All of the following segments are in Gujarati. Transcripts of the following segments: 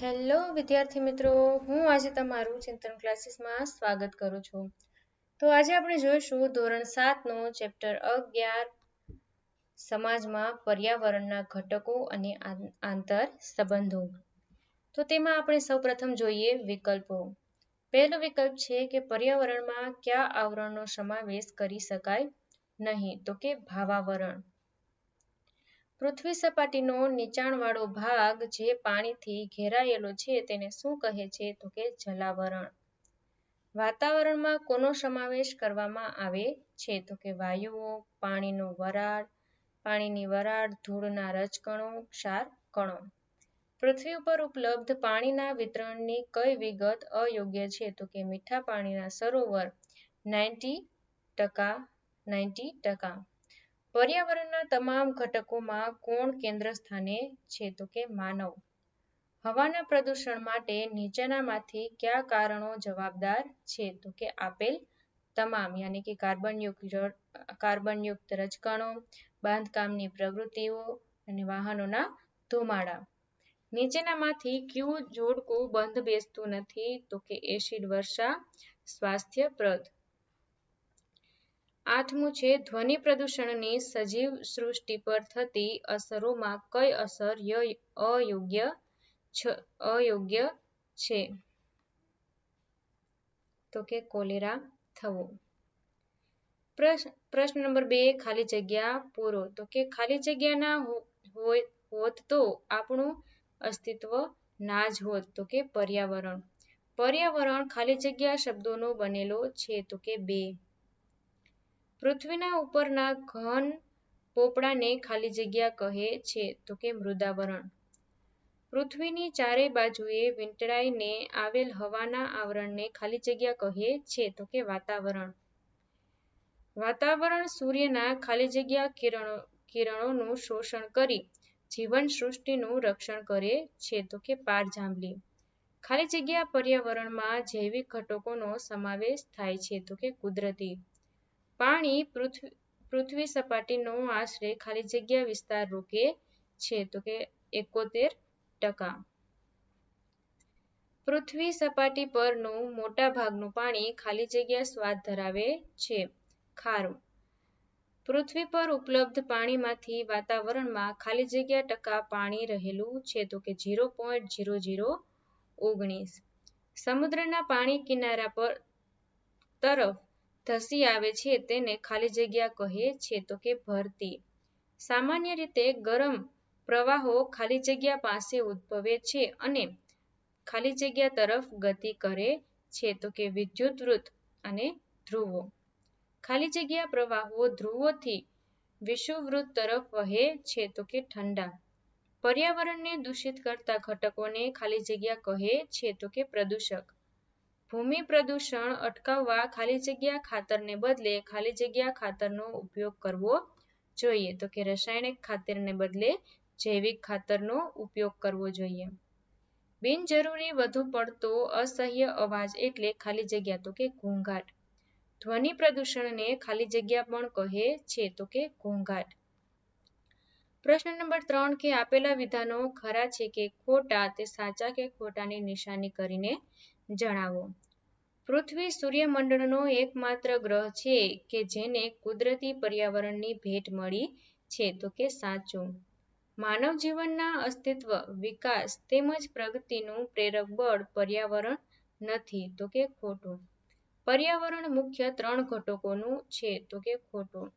હેલો, વિદ્યાર્થી મિત્રો. હું આજે તમારું ચિંતન ક્લાસીસમાં સ્વાગત કરું છું. તો આજે આપણે જોઈશું ધોરણ સાતનો ચેપ્ટર અગિયાર, સમાજમાં પર્યાવરણના ઘટકો અને આંતર સંબંધો. તો તેમાં આપણે સૌપ્રથમ જોઈએ વિકલ્પો. પહેલો વિકલ્પ છે કે પર્યાવરણમાં કયા આવરણનો સમાવેશ કરી શકાય નહીં. તો કે ભાવાવરણ. પૃથ્વી સપાટીનો નીચાણવાળો ભાગ જે પાણીથી ઘેરાયેલો છે તેને શું કહે છે? તો કે જલાવરણ. વાતાવરણમાં કોનો સમાવેશ કરવામાં આવે છે? તો કે વાયુઓ, પાણીનો વરાળ, પાણીની વરાળ, ધૂળના રજકણો, ક્ષાર કણો. પૃથ્વી ઉપર ઉપલબ્ધ પાણીના વિતરણની કઈ વિગત અયોગ્ય છે? તો કે મીઠા પાણીના સરોવર, નાઇન્ટી ટકા નાઇન્ટી ટકા. પર્યાવરણના તમામ ઘટકોમાં કોણ કેન્દ્ર સ્થાને છે? તો કે માનવ. હવાના પ્રદૂષણ માટે નીચેનામાંથી કયા કારણો જવાબદાર છે? તો કે આપેલ તમામ, યાની કે કાર્બનયુક્ત રજકણો, બાંધકામની પ્રવૃત્તિઓ અને વાહનોના ધુમાડા. નીચેનામાંથી કયું જોડકું બંધ બેસતું નથી? તો કે એસિડ વર્ષા સ્વાસ્થ્યપ્રદ. આઠમું છે ધ્વનિ પ્રદૂષણની સજીવ સૃષ્ટિ પર થતી અસરોમાં કઈ અસર અયોગ્ય અયોગ્ય છે? તો કે કોલેરા થવો. પ્રશ્ન નંબર બે, ખાલી જગ્યા પૂરો. તો કે ખાલી જગ્યા ના હોત તો આપણું અસ્તિત્વ ના જ હોત. તો કે પર્યાવરણ. પર્યાવરણ ખાલી જગ્યા શબ્દોનો બનેલો છે. તો કે બે. પૃથ્વીના ઉપરના ઘન પોપડાને ખાલી જગ્યા કહે છે તો કે મૃદાવરણ. પૃથ્વીની ચારે બાજુએ વીંટળાઈને આવેલ હવાના આવરણને ખાલી જગ્યા કહે છે તો કે વાતાવરણ. વાતાવરણ સૂર્યના ખાલી જગ્યા કિરણો, કિરણોનું શોષણ કરી જીવન સૃષ્ટિનું રક્ષણ કરે છે તો કે પારજાંબલી. ખાલી જગ્યા પર્યાવરણમાં જૈવિક ઘટકોનો સમાવેશ થાય છે તો કે કુદરતી. પાણી પૃથ્વી પૃથ્વી સપાટીનો આશરે ખાલી જગ્યા વિસ્તાર રોકે છે તો કે એકોતેર ટકા. પૃથ્વી સપાટી પરનું મોટા ભાગનું પાણી ખાલી જગ્યા સ્વાદ ધરાવે છે. ખારું. પૃથ્વી પર ઉપલબ્ધ પાણીમાંથી વાતાવરણમાં ખાલી જગ્યા ટકા પાણી રહેલું છે તો કે ઝીરો પોઈન્ટ ઝીરો ઝીરો ઓગણીસ. સમુદ્રના પાણી કિનારા પર તરફ ધસી આવે છે તેને ખાલી જગ્યા કહે છે તો કે ભરતી. સામાન્ય રીતે ગરમ પ્રવાહો ખાલી જગ્યા પાસે ઉદ્ભવે છે અને ખાલી જગ્યા તરફ ગતિ કરે છે તો કે વિદ્યુતવૃત્ત અને ધ્રુવો. ખાલી જગ્યા પ્રવાહો ધ્રુવોથી વિષુવવૃત્ત તરફ વહે છે તો કે ઠંડા. પર્યાવરણને દૂષિત કરતા ઘટકોને ખાલી જગ્યા કહે છે તો કે પ્રદૂષક. ભૂમિ પ્રદૂષણ અટકાવવા ખાલી જગ્યા ખાતરને બદલે ખાલી જગ્યા ખાતરનો ઉપયોગ કરવો જોઈએ. તો કે રાસાયણિક ખાતરને બદલે જૈવિક ખાતરનો ઉપયોગ કરવો જોઈએ. બિનજરૂરી વધુ પડતો અસહ્ય અવાજ એટલે ખાલી જગ્યા, તો કે ઘોંઘાટ. ધ્વનિ પ્રદૂષણને ખાલી જગ્યા પણ કહે છે, તો કે ઘોંઘાટ. પ્રશ્ન નંબર ત્રણ, કે આપેલા વિધાનો ખરા છે કે ખોટા? તે સાચા કે ખોટાની નિશાની કરીને જણાવો. પૃથ્વી સૂર્યમંડળનો એકમાત્ર ગ્રહ છે કે જેને કુદરતી પર્યાવરણની ભેટ મળી છે, તો કે સાચું. માનવ જીવનના અસ્તિત્વ, વિકાસ તેમજ પ્રગતિનું પ્રેરક બળ પર્યાવરણ નથી, તો કે ખોટું. પર્યાવરણ મુખ્ય ત્રણ ઘટકોનું છે, તો કે ખોટું.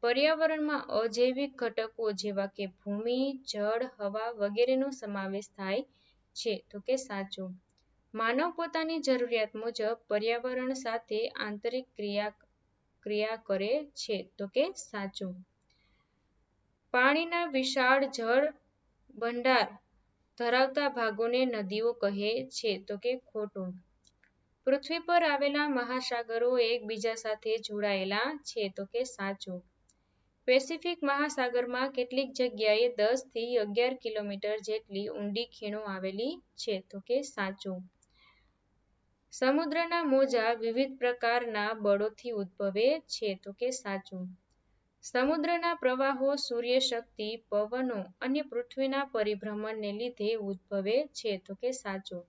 પર્યાવરણમાં અજૈવિક ઘટકો જેવા કે ભૂમિ, જળ, હવા વગેરેનો સમાવેશ થાય છે, તો કે સાચું. માનવ પોતાની જરૂરિયાત મુજબ પર્યાવરણ સાથે આંતરિક ક્રિયા ક્રિયા કરે છે. તો કે સાચું. પાણીના વિશાળ જળ ભંડાર ધરાવતા ભાગોને નદીઓ કહે છે. તો કે ખોટું. પૃથ્વી પર આવેલા મહાસાગરો એકબીજા સાથે જોડાયેલા છે. તો કે સાચું. પેસિફિક મહાસાગરમાં કેટલીક જગ્યાએ દસથી અગિયાર કિલોમીટર જેટલી ઊંડી ખીણો આવેલી છે. તો કે સાચું. સમુદ્રના મોજા વિવિધ પ્રકારના બળોથી ઉદ્ભવે છે. તો કે સાચું. સમુદ્રના પ્રવાહો સૂર્યશક્તિ, પવનો અને પૃથ્વીના પરિભ્રમણને લીધે ઉદ્ભવે છે. તો કે સાચું.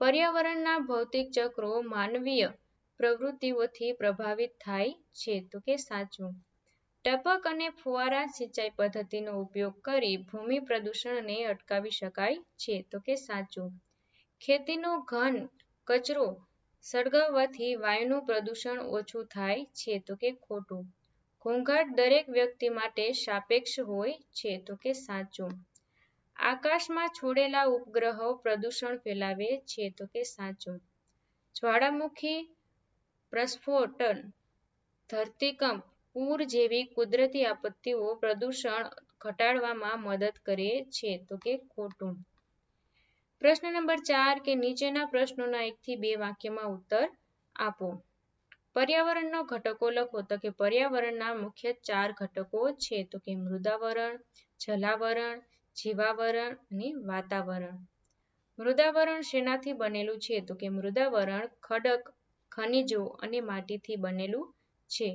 પર્યાવરણના ભૌતિક ચક્રો માનવીય પ્રવૃત્તિઓથી પ્રભાવિત થાય છે. તો કે સાચું. ટપક અને ફુવારા સિંચાઈ પદ્ધતિનો ઉપયોગ કરી ભૂમિ પ્રદૂષણને અટકાવી શકાય છે. તો કે સાચું. ખેતીનો ઘન કચરો સળગાવવાથી વાયુનું પ્રદૂષણ ઓછું થાય છે તો કે ખોટું. ઘોંઘાટ દરેક વ્યક્તિ માટે સાપેક્ષ હોય છે તો કે સાચું. આકાશમાં છોડેલા ઉપગ્રહો પ્રદૂષણ ફેલાવે છે તો કે સાચું. જ્વાળામુખી પ્રસ્ફોટન, ધરતીકંપ, પૂર જેવી કુદરતી આપત્તિઓ પ્રદૂષણ ઘટાડવામાં મદદ કરે છે તો કે ખોટું. પ્રશ્ન નંબર ચાર કે નીચેના પ્રશ્નોના એકથી બે વાક્યમાં ઉત્તર આપો. પર્યાવરણનો ઘટકો લખો તો કે પર્યાવરણના મુખ્ય ચાર ઘટકો છે તો કે મૃદાવરણ, જલાવરણ, જીવાવરણ અને વાતાવરણ. મૃદાવરણ શેનાથી બનેલું છે તો કે મૃદાવરણ ખડક, ખનિજો અને માટીથી બનેલું છે.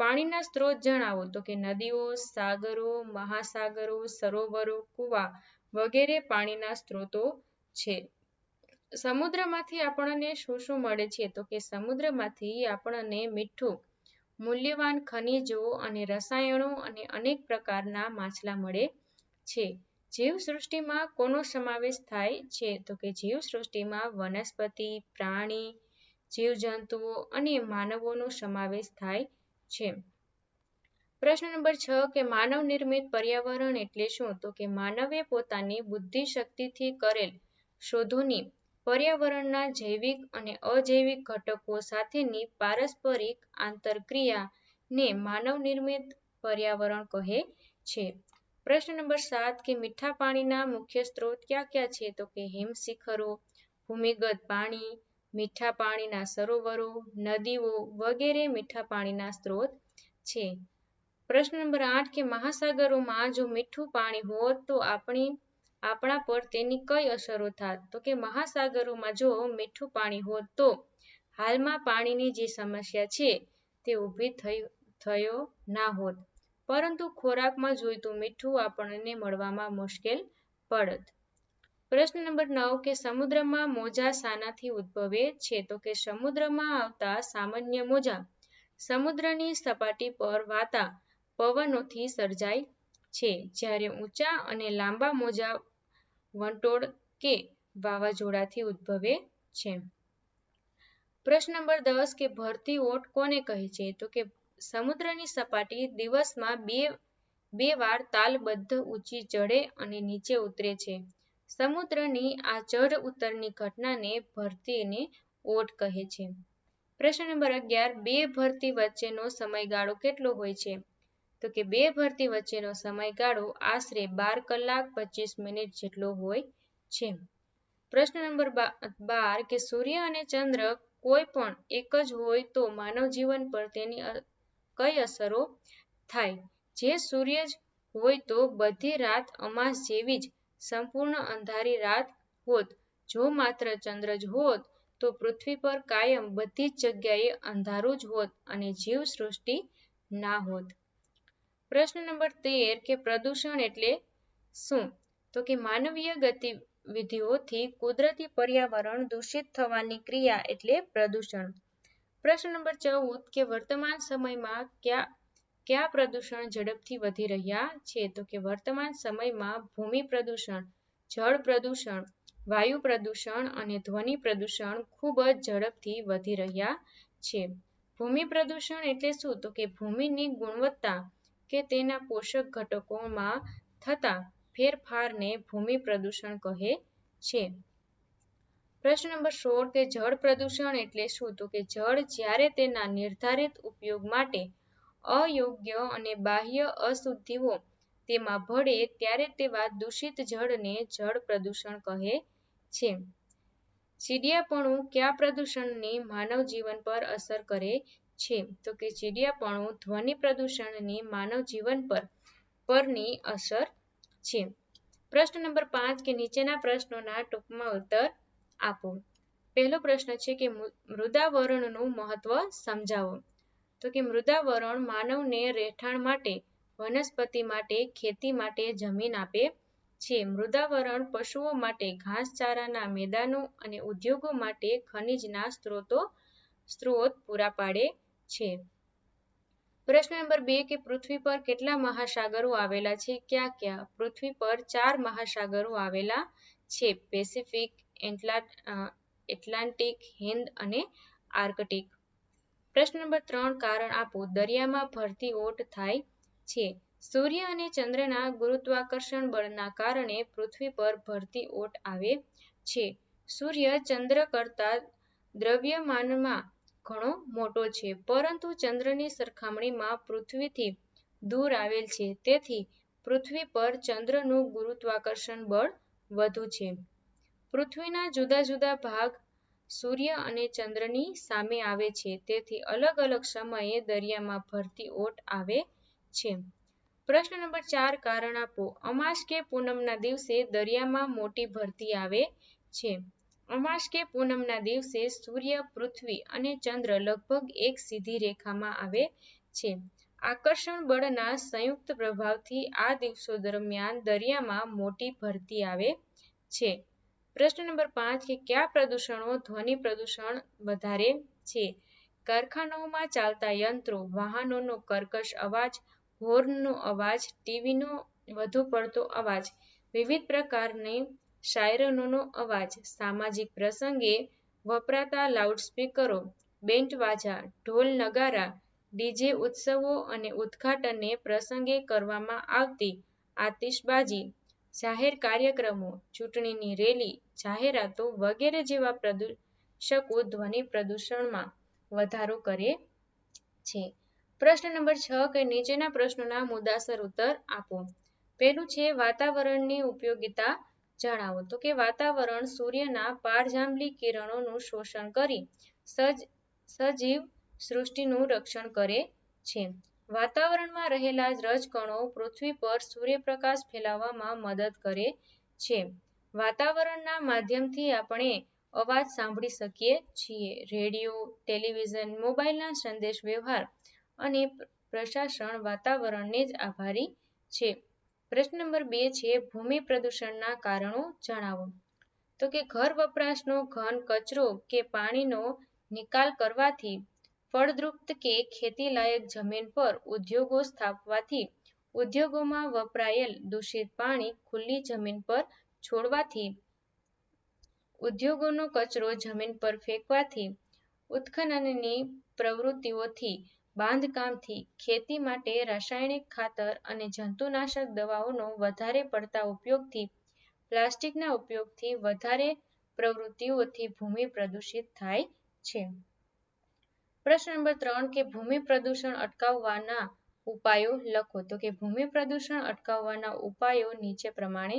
પાણીના સ્ત્રોત જણાવો તો કે નદીઓ, સાગરો, મહાસાગરો, સરોવરો, કુવા વગેરે પાણીના સ્ત્રોતો છે. સમુદ્રમાંથી આપણને શું શું મળે છે? તો કે સમુદ્રમાંથી આપણને મીઠું, મૂલ્યવાન ખનિજો અને રસાયણો અને અનેક પ્રકારના માછલા મળે છે. જીવસૃષ્ટિમાં કોનો સમાવેશ થાય છે? તો કે જીવસૃષ્ટિમાં વનસ્પતિ, પ્રાણી, જીવજંતુઓ અને માનવોનો સમાવેશ થાય છે. પ્રશ્ન નંબર છ, કે માનવ નિર્મિત પર્યાવરણ એટલે શું? તો કે માનવે પોતાની બુદ્ધિ શક્તિથી કરેલ શોધોની પર્યાવરણના જૈવિક અને અજૈવિક ઘટકો સાથેની પારસ્પરિક આંતરક્રિયાને માનવ નિર્મિત પર્યાવરણ કહે છે. પ્રશ્ન નંબર સાત, કે મીઠા પાણીના મુખ્ય સ્ત્રોત ક્યાં ક્યાં છે? તો કે હિમશિખરો, ભૂમિગત પાણી, મીઠા પાણીના સરોવરો, નદીઓ વગેરે મીઠા પાણીના સ્ત્રોત છે. પ્રશ્ન નંબર આઠ, કે મહાસાગરોમાં જો મીઠું પાણી હોત તો આપણી આપણા પર તેની કઈ અસરો થાત? તો કે મહાસાગરોમાં જો મીઠું પાણી હોત તો? હાલમાં પાણીની જે સમસ્યા છે, તે ઊભી થયો ના હોત. પરંતુ ખોરાકમાં જોઈતું મીઠું આપણને મળવામાં મુશ્કેલ પડત. પ્રશ્ન નંબર નવ, કે સમુદ્રમાં મોજા શાનાથી ઉદ્ભવે છે? તો કે સમુદ્રમાં આવતા સામાન્ય મોજા? સમુદ્રની સપાટી પર વાતા પવનોથી સર્જાય છે. જ્યારે ઊંચા અને લાંબા મોજા વંટોળ કે વાવાઝોડાથી ઉદ્ભવે છે. પ્રશ્ન નંબર દસ કે ભરતી ઓટ કોને કહે છે? તો કે સમુદ્રની સપાટી દિવસમાં બે બે વાર તાલબદ્ધ ઊંચી ચડે અને નીચે ઉતરે છે. સમુદ્રની આ ચઢ ઉતરની ઘટનાને ભરતીને ઓટ કહે છે. પ્રશ્ન નંબર અગિયાર, બે ભરતી વચ્ચેનો સમયગાળો કેટલો હોય છે? તો કે બે ભરતી વચ્ચેનો સમયગાળો આશરે બાર કલાક પચીસ મિનિટ જેટલો હોય છે. પ્રશ્ન નંબર બાર કે સૂર્ય અને ચંદ્ર કોઈ પણ એક જ હોય તો માનવ જીવન પર તેની કઈ અસરો થાય? જે સૂર્ય જ હોય તો બધી રાત અમાસ જેવી જ સંપૂર્ણ અંધારી રાત હોત. જો માત્ર ચંદ્ર જ હોત તો પૃથ્વી પર કાયમ બધી જ જગ્યાએ અંધારું જ હોત અને જીવ સૃષ્ટિ ના હોત. પ્રશ્ન નંબર તેર કે પ્રદૂષણ એટલે શું? તો કે માનવીય ગતિવિધિઓથી કુદરતી પર્યાવરણ દૂષિત થવાની ક્રિયા એટલે પ્રદૂષણ. પ્રશ્ન નંબર ચૌદ કે વર્તમાન સમયમાં કયા કયા પ્રદૂષણ ઝડપથી વધી રહ્યા છે? તો કે વર્તમાન સમયમાં ભૂમિ પ્રદૂષણ, જળ પ્રદૂષણ, વાયુ પ્રદૂષણ અને ધ્વનિ પ્રદૂષણ ખૂબ જ ઝડપથી વધી રહ્યા છે. ભૂમિ પ્રદૂષણ એટલે શું? તો કે ભૂમિની ગુણવત્તા કે તેના પોષક ઘટકોમાં થતા ફેરફારને ભૂમિ પ્રદૂષણ કહે છે. પ્રશ્ન નંબર સોળ, કે જળ પ્રદૂષણ એટલે શું? તો કે જળ જ્યારે તેના નિર્ધારિત ઉપયોગ માટે અયોગ્ય અને બાહ્ય અશુદ્ધિઓ તેમાં ભળે ત્યારે તેવા દૂષિત જળને જળ પ્રદૂષણ કહે છે. ચીડિયાપણું કયા પ્રદૂષણની માનવ જીવન પર અસર કરે? છે. તો કે ચીડિયાપણું ધ્વનિ પ્રદૂષણની માનવ જીવન પર, પરની અસર છે. પ્રશ્ન નંબર પાંચ કે નીચેના પ્રશ્નોના ટૂંકમાં ઉત્તર આપો. પહેલો પ્રશ્ન છે કે મૃદાવરણનું મહત્વ સમજાવો. તો કે મૃદાવરણ માનવને રહેઠાણ માટે, વનસ્પતિ માટે, ખેતી માટે જમીન આપે છે. મૃદાવરણ પશુઓ માટે, ઘાસચારાના મેદાનો અને ઉદ્યોગો માટે ખનિજના સ્ત્રોતો, સ્ત્રોત પૂરા પાડે છે. પ્રશ્ન નંબર બે કે પૃથ્વી પર કેટલા મહાસાગરો આવેલા છે? ક્યાં ક્યાં? પૃથ્વી પર ચાર મહાસાગરો આવેલા છે. પેસિફિક, એટલાન્ટિક, હિન્દ અને આર્કટિક. પ્રશ્ન નંબર ત્રણ કારણ આપો. દરિયામાં ભરતી ઓટ થાય છે. સૂર્ય અને ચંદ્રના ગુરુત્વાકર્ષણ બળના કારણે પૃથ્વી પર ભરતી ઓટ આવે છે. સૂર્ય ચંદ્ર કરતા દ્રવ્યમાનમાં ઘણો મોટો છે પરંતુ ચંદ્રની સરખામણીમાં પૃથ્વીથી દૂર આવેલ છે તેથી પૃથ્વી પર ચંદ્રનું ગુરુત્વાકર્ષણ બળ વધુ છે. પૃથ્વીના જુદા જુદા ભાગ સૂર્ય અને ચંદ્રની સામે આવે છે તેથી અલગ અલગ સમયે દરિયામાં ભરતી ઓટ આવે છે. પ્રશ્ન નંબર ચાર, કારણ આપો. અમાસ કે પૂનમના દિવસે દરિયામાં મોટી ભરતી આવે છે. અમાસ કે પૂનમના દિવસે સૂર્ય, પૃથ્વી અને ચંદ્ર લગભગ એક સીધી રેખામાં આવે છે. આકર્ષણ બળના સંયુક્ત પ્રભાવથી આ દિવસો દરમિયાન દરિયામાં મોટી ભરતી આવે છે. પ્રશ્ન નંબર પાંચ કે કયા પ્રદૂષણો ધ્વનિ પ્રદૂષણ વધારે છે? કારખાનાઓમાં ચાલતા યંત્રો, વાહનોનો કર્કશ અવાજ, હોર્નનો અવાજ, ટીવીનો વધુ પડતો અવાજ, વિવિધ પ્રકારની સાયરનોનો અવાજ, સામાજિક પ્રસંગે વપરાતા લાઉડસ્પીકરો, બેન્ડવાજા, ઢોલ નગારા, ડીજે ઉત્સવો અને ઉદઘાટનને પ્રસંગે કરવામાં આવતી આતિશબાજી, જાહેર કાર્યક્રમો, ચૂંટણીની રેલી, જાહેરાતો વગેરે જેવા પ્રદૂષકો ધ્વનિ પ્રદૂષણમાં વધારો કરે છે. પ્રશ્ન નંબર છ કે નીચેના પ્રશ્નોના મુદ્દાસર ઉત્તર આપો. પહેલું છે વાતાવરણની ઉપયોગિતા જણાવો. તો કે વાતાવરણ સૂર્યના પારજાંબલી કિરણોનું શોષણ કરી સજીવ સૃષ્ટિનું રક્ષણ કરે છે. વાતાવરણમાં રહેલા રજકણો પૃથ્વી પર સૂર્યપ્રકાશ ફેલાવવામાં મદદ કરે છે. વાતાવરણના માધ્યમથી આપણે અવાજ સાંભળી શકીએ છીએ. રેડિયો, ટેલિવિઝન, મોબાઈલના સંદેશાવ્યવહાર અને પ્રશાસન વાતાવરણને જ આભારી છે. પ્રશ્ન નંબર બે છે ભૂમિ પ્રદૂષણના કારણો જણાવો. તો કે ઘર વપરાશનો ઘન કચરો કે પાણીનો નિકાલ કરવાથી, ફળદ્રુપ કે ખેતીલાયક જમીન પર ઉદ્યોગો સ્થાપવાથી, ઉદ્યોગોમાં વપરાયેલ દૂષિત પાણી ખુલ્લી જમીન પર છોડવાથી, ઉદ્યોગોનો કચરો જમીન પર ફેંકવાથી, ઉત્ખનનની પ્રવૃત્તિઓથી, બાંધકામથી, ખેતી માટે રાસાયણિક ખાતર અને જંતુનાશક દવાઓનો વધારે પડતા ઉપયોગથી, પ્લાસ્ટિકના ઉપયોગથી વધારે પ્રવૃત્તિઓથી ભૂમિ પ્રદૂષિત થાય છે. પ્રશ્ન નંબર ત્રણ કે ભૂમિ પ્રદૂષણ અટકાવવાના ઉપાયો લખો. તો કે ભૂમિ પ્રદૂષણ અટકાવવાના ઉપાયો નીચે પ્રમાણે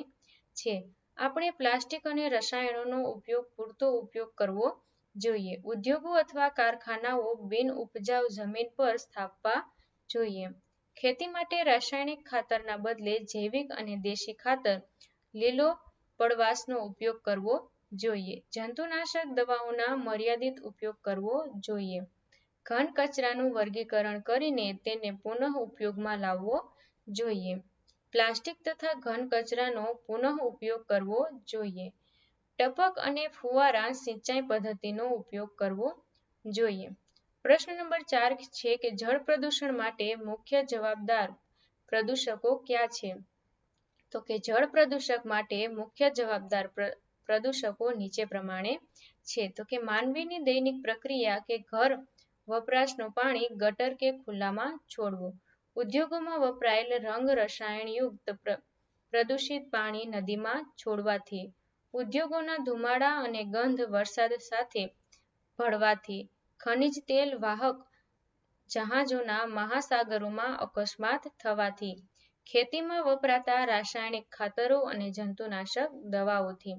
છે. આપણે પ્લાસ્ટિક અને રસાયણોનો ઉપયોગ પૂરતો ઉપયોગ કરવો જોઈએ. ઉદ્યોગો અથવા કારખાનાઓ બિનઉપજાઉ જમીન પર સ્થાપવા જોઈએ. ખેતી માટે રાસાયણિક ખાતરના બદલે જૈવિક અને દેશી ખાતર, લીલો પડવાશનો ઉપયોગ કરવો જોઈએ. જંતુનાશક દવાઓના મર્યાદિત ઉપયોગ કરવો જોઈએ. ઘન કચરાનું વર્ગીકરણ કરીને તેને પુનઃ ઉપયોગમાં લાવવો જોઈએ. પ્લાસ્ટિક તથા ઘન કચરાનો પુનઃ ઉપયોગ કરવો જોઈએ. ટપક અને ફુવારા સિંચાઈ પદ્ધતિનો ઉપયોગ કરવો જોઈએ. પ્રશ્ન નંબર ચાર છે કે જળ પ્રદૂષણ માટે મુખ્ય જવાબદાર પ્રદૂષકો ક્યાં છે? તો કે જળ પ્રદૂષક માટે મુખ્ય જવાબદાર પ્રદૂષકો નીચે પ્રમાણે છે. તો કે માનવીની દૈનિક પ્રક્રિયા કે ઘર વપરાશનું પાણી ગટર કે ખુલ્લામાં છોડવું. ઉદ્યોગોમાં વપરાયેલ રંગ રસાયણયુક્ત પ્રદૂષિત પાણી નદીમાં છોડવાથી, ઉદ્યોગોના ધુમાડા અને ગંધ વરસાદ સાથે ભળવાથી, ખનીજ તેલ વાહક જહાજોના મહાસાગરોમાં અકસ્માત થવાથી, ખેતીમાં વપરાતા રાસાયણિક ખાતરો અને જંતુનાશક દવાઓથી.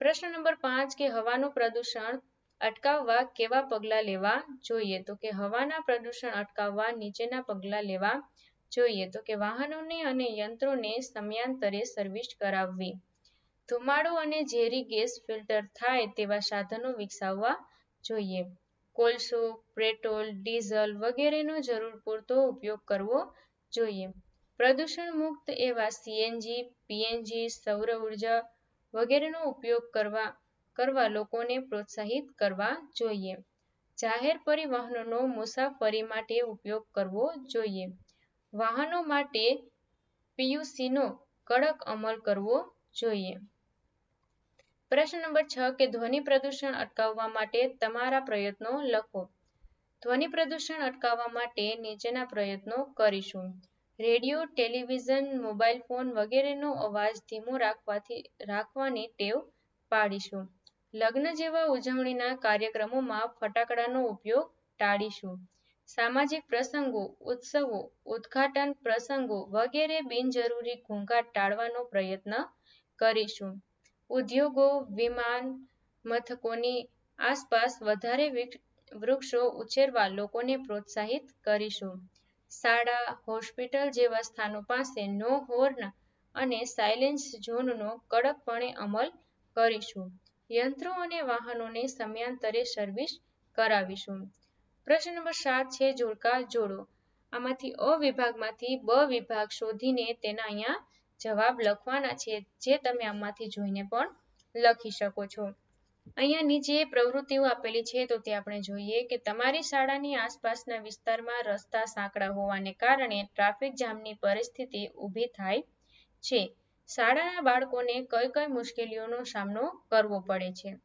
પ્રશ્ન નંબર પાંચ કે હવાનું પ્રદૂષણ અટકાવવા કેવા પગલાં લેવા જોઈએ? તો કે હવાના પ્રદૂષણ અટકાવવા નીચેના પગલાં લેવા જોઈએ. તો કે વાહનોને અને યંત્રોને સમયાંતરે સર્વિસ કરાવવી. ધુમાડો અને ઝેરી ગેસ ફિલ્ટર થાય તેવા સાધનો વિકસાવવા જોઈએ. કોલસો, પેટ્રોલ, ડીઝલ વગેરેનો જરૂર પૂરતો ઉપયોગ કરવો જોઈએ. પ્રદૂષણ મુક્ત એવા સીએનજી, પીએનજી, સૌર ઊર્જા વગેરેનો ઉપયોગ કરવા કરવા લોકોને પ્રોત્સાહિત કરવા જોઈએ. જાહેર પરિવહનનો મુસાફરી માટે ઉપયોગ કરવો જોઈએ. વાહનો માટે પીયુસીનો કડક અમલ કરવો જોઈએ. પ્રશ્ન નંબર છ કે ધ્વનિ પ્રદૂષણ અટકાવવા માટે તમારા પ્રયત્નો લખો. ધ્વનિ પ્રદૂષણ અટકાવવા માટે નીચેના પ્રયત્નો કરીશું. રેડિયો, ટેલિવિઝન, મોબાઈલ ફોન વગેરેનો અવાજ ધીમો રાખવાથી, રાખવાની ટેવ પાડીશું. લગ્ન જેવા ઉજવણીના કાર્યક્રમોમાં ફટાકડાનો ઉપયોગ ટાળીશું. સામાજિક પ્રસંગો, ઉત્સવો, ઉદ્ઘાટન પ્રસંગો વગેરે બિનજરૂરી ઘોંઘાટ ટાળવાનો પ્રયત્ન કરીશું. ઉદ્યોગો, વિમાન મથકોની આસપાસ વધારે વૃક્ષો ઉછેરવા લોકોને પ્રોત્સાહિત કરીશું. શાળા, હોસ્પિટલ જેવા સ્થાનો પાસે નો હોર્ન અને સાયલેન્સ ઝોનનો કડકપણે અમલ કરીશું. યંત્રો અને વાહનોને સમયાંતરે સર્વિસ કરાવીશું. પ્રશ્ન નંબર સાત છે, જોડકા જોડો. આમાંથી અ વિભાગમાંથી બ વિભાગ શોધીને તેના અહીંયા જવાબ લખવાના છે, જે તમે આમાંથી જોઈને પણ લખી શકો છો. અહીંયા નીચે પ્રવૃત્તિઓ આપેલી છે, તો તે આપણે જોઈએ કે તમારી શાળાની આસપાસના વિસ્તારમાં રસ્તા સાંકડા હોવાને કારણે ટ્રાફિક જામની પરિસ્થિતિ ઊભી થાય છે. શાળાના બાળકોને કઈ કઈ મુશ્કેલીઓનો સામનો કરવો પડે છે.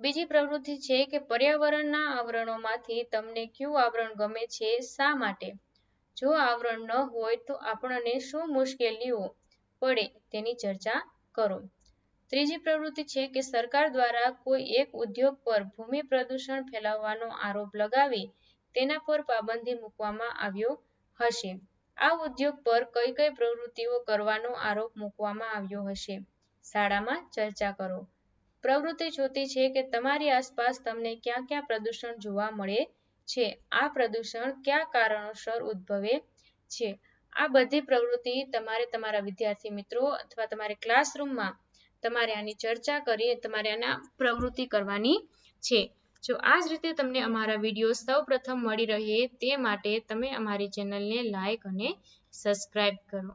બીજી પ્રવૃત્તિ છે કે પર્યાવરણના આવરણોમાંથી તમને કયું આવરણ ગમે છે, શા માટે? જો આવરણ ન હોય તો આપણને શું મુશ્કેલીઓ પડે તેની ચર્ચા કરો. ત્રીજી પ્રવૃત્તિ છે કે સરકાર દ્વારા કોઈ એક ઉદ્યોગ પર ભૂમિ પ્રદૂષણ ફેલાવવાનો આરોપ લગાવી તેના પર પાબંદી મૂકવામાં આવ્યો હશે. આ ઉદ્યોગ પર કઈ કઈ પ્રવૃત્તિઓ કરવાનો આરોપ મૂકવામાં આવ્યો હશે? શાળામાં ચર્ચા કરો. પ્રવૃત્તિ ચોથી છે કે તમારી આસપાસ તમને ક્યાં ક્યાં પ્રદૂષણ જોવા મળે છે. આ પ્રદૂષણ કયા કારણોસર ઉદ્ભવે છે? આ બધી પ્રવૃત્તિ તમારે તમારા વિદ્યાર્થી મિત્રો અથવા તમારે ક્લાસરૂમમાં તમારે આની ચર્ચા કરી, તમારે આના પ્રવૃત્તિ કરવાની છે. જો આ જ રીતે તમને અમારા વીડિયો સૌ મળી રહે તે માટે તમે અમારી ચેનલને લાઇક અને સબસ્ક્રાઇબ કરો.